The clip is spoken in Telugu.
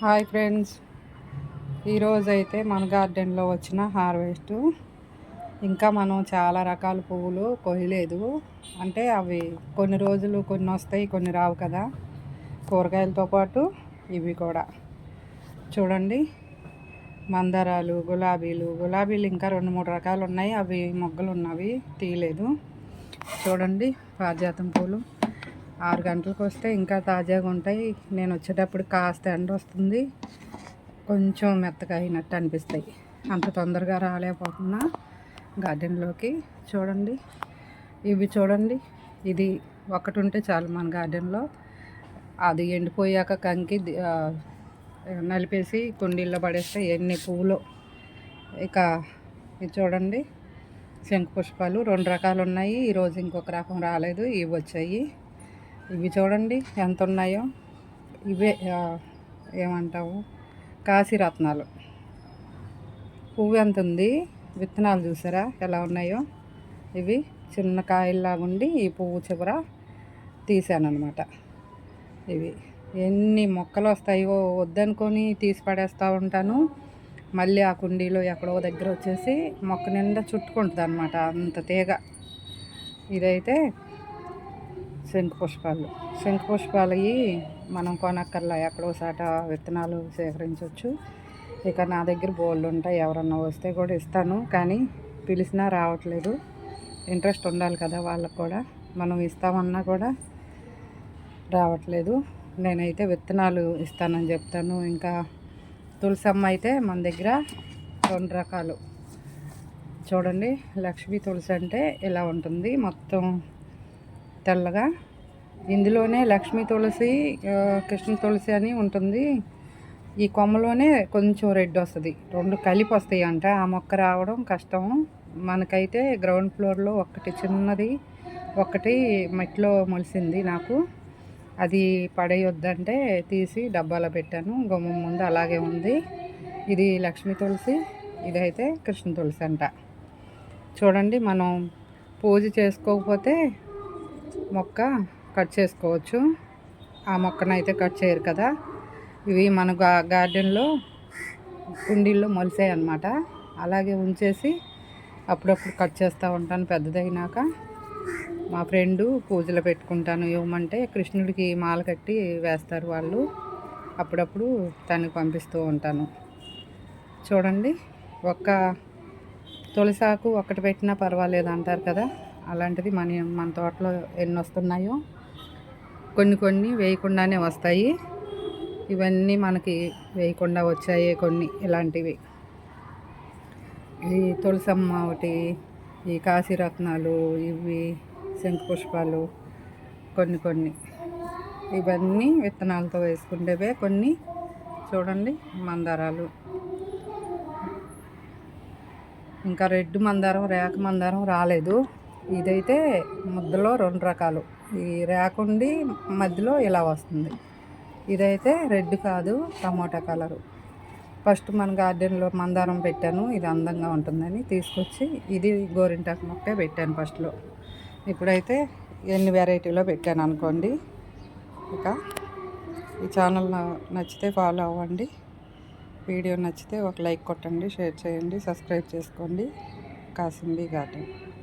Hi friends. ఈరోజు అయితే మన గార్డెన్లో వచ్చిన హార్వెస్ట్. ఇంకా మనం చాలా రకాల పువ్వులు కొయ్యలేదు. అంటే అవి కొన్ని రోజులు కొన్ని వస్తాయి కొన్ని రావు కదా. కూరగాయలతో పాటు ఇవి కూడా. చూడండి. మందారాలు గులాబీలు. గులాబీలు ఇంకా రెండు మూడు రకాలు ఉన్నాయి. అవి మొగ్గలు ఉన్నవి తీయలేదు. చూడండి పారిజాతం పూలు. ఆరు గంటలకు వస్తే ఇంకా తాజాగా ఉంటాయి. నేను వచ్చేటప్పుడు కాస్త ఎండ వస్తుంది. కొంచెం మెత్తగా అయినట్టు అనిపిస్తాయి. అంత తొందరగా రాలేకపోతున్నా. గార్డెన్లోకి చూడండి. ఇవి చూడండి. ఇది ఒకటి ఉంటే చాలు మన గార్డెన్లో. అది ఎండిపోయాక కంకి నలిపేసి కుండీల్లో పడేస్తే ఎన్ని పువ్వులు ఇక ఇది చూడండి. శంకు పుష్పాలు రెండు రకాలు ఉన్నాయి. ఈరోజు ఇంకొక రకం రాలేదు. ఇవి వచ్చాయి. ఇవి చూడండి ఎంత ఉన్నాయో ఇవే ఏమంటావు? కాశీరత్నాలు. పువ్వు ఎంత ఉంది విత్తనాలు చూసారా? ఎలా ఉన్నాయో? ఇవి చిన్న కాయల్లాగుండి ఈ పువ్వు చివర తీసాను అనమాట ఇవి ఎన్ని మొక్కలు వస్తాయో వద్దనుకొని తీసి పడేస్తూ ఉంటాను. మళ్ళీ ఆ కుండీలో ఎక్కడో దగ్గర వచ్చేసి మొక్క నిండా చుట్టుకుంటుంది అనమాట అంత తీగ. ఇదైతే శంకు పుష్పాలు శంకు పుష్పాలు మనం కొనక్కర్లా ఎక్కడో సాట విత్తనాలు సేకరించవచ్చు ఇక నా దగ్గర బోళ్ళు ఉంటాయి ఎవరన్నా వస్తే కూడా ఇస్తాను. కానీ పిలిచినా రావట్లేదు. ఇంట్రెస్ట్ ఉండాలి కదా వాళ్ళకు కూడా. మనం ఇస్తామన్నా కూడా రావట్లేదు. నేనైతే విత్తనాలు ఇస్తానని చెప్తాను. ఇంకా తులసమ్మ అయితే మన దగ్గర రెండు రకాలు. చూడండి లక్ష్మీ తులసి అంటే ఇలా ఉంటుంది. మొత్తం తెల్లగా. ఇందులోనే లక్ష్మీ తులసి కృష్ణ తులసి అని ఉంటుంది. ఈ కొమ్మలోనే కొంచెం రెడ్ వస్తుంది. రెండు కలిపి వస్తాయి అంట ఆ మొక్క రావడం కష్టం. మనకైతే గ్రౌండ్ ఫ్లోర్లో ఒకటి చిన్నది ఒకటి మట్టిలో మొలిసింది నాకు. అది పడేయొద్దంటే తీసి డబ్బాలో పెట్టాను. గుమ్మం ముందు అలాగే ఉంది. ఇది లక్ష్మీ తులసి ఇదైతే కృష్ణ తులసి అంట. చూడండి మనం పూజ చేసుకోకపోతే మొక్క కట్ చేసుకోవచ్చు. ఆ మొక్కనైతే కట్ చేయరు కదా. ఇవి మన గా గార్డెన్లో కుండీల్లో మొలిసాయి అనమాట అలాగే ఉంచేసి అప్పుడప్పుడు కట్ చేస్తూ ఉంటాను పెద్దదైనాక మా ఫ్రెండు పూజలు పెట్టుకుంటాను. ఇవ్వమంటే కృష్ణుడికి మాల కట్టి వేస్తారు వాళ్ళు. అప్పుడప్పుడు తనకి పంపిస్తూ ఉంటాను. చూడండి ఒక్క తులసాకు ఒక్కటి పెట్టినా పర్వాలేదు అంటారు కదా. అలాంటిది మన మన తోటలో ఎన్ని వస్తున్నాయో కొన్ని కొన్ని వేయకుండానే వస్తాయి. ఇవన్నీ మనకి వేయకుండా వచ్చాయి కొన్ని ఇలాంటివి. ఈ తులసమ్మ ఒకటి ఈ కాశీరత్నాలు ఇవి శంఖపుష్పాలు కొన్ని కొన్ని. ఇవన్నీ విత్తనాలతో వేసుకుంటేవే కొన్ని చూడండి మందారాలు. ఇంకా రెడ్ మందారం రేఖ మందారం రాలేదు. ఇదైతే ముద్దలో రెండు రకాలు. ఈ రేకుండి మధ్యలో ఇలా వస్తుంది. ఇదైతే రెడ్ కాదు టమోటా కలరు. ఫస్ట్ మన గార్డెన్లో మందారం పెట్టాను ఇది అందంగా ఉంటుందని తీసుకొచ్చి ఇది గోరింటాకు మొక్క పెట్టాను ఫస్ట్లో. ఇప్పుడైతే ఎన్ని వెరైటీలో పెట్టాను అనుకోండి. ఇక ఈ ఛానల్ నచ్చితే ఫాలో అవ్వండి. వీడియో నచ్చితే ఒక లైక్ కొట్టండి షేర్ చేయండి సబ్స్క్రైబ్ చేసుకోండి. కాసింబి గార్డెన్.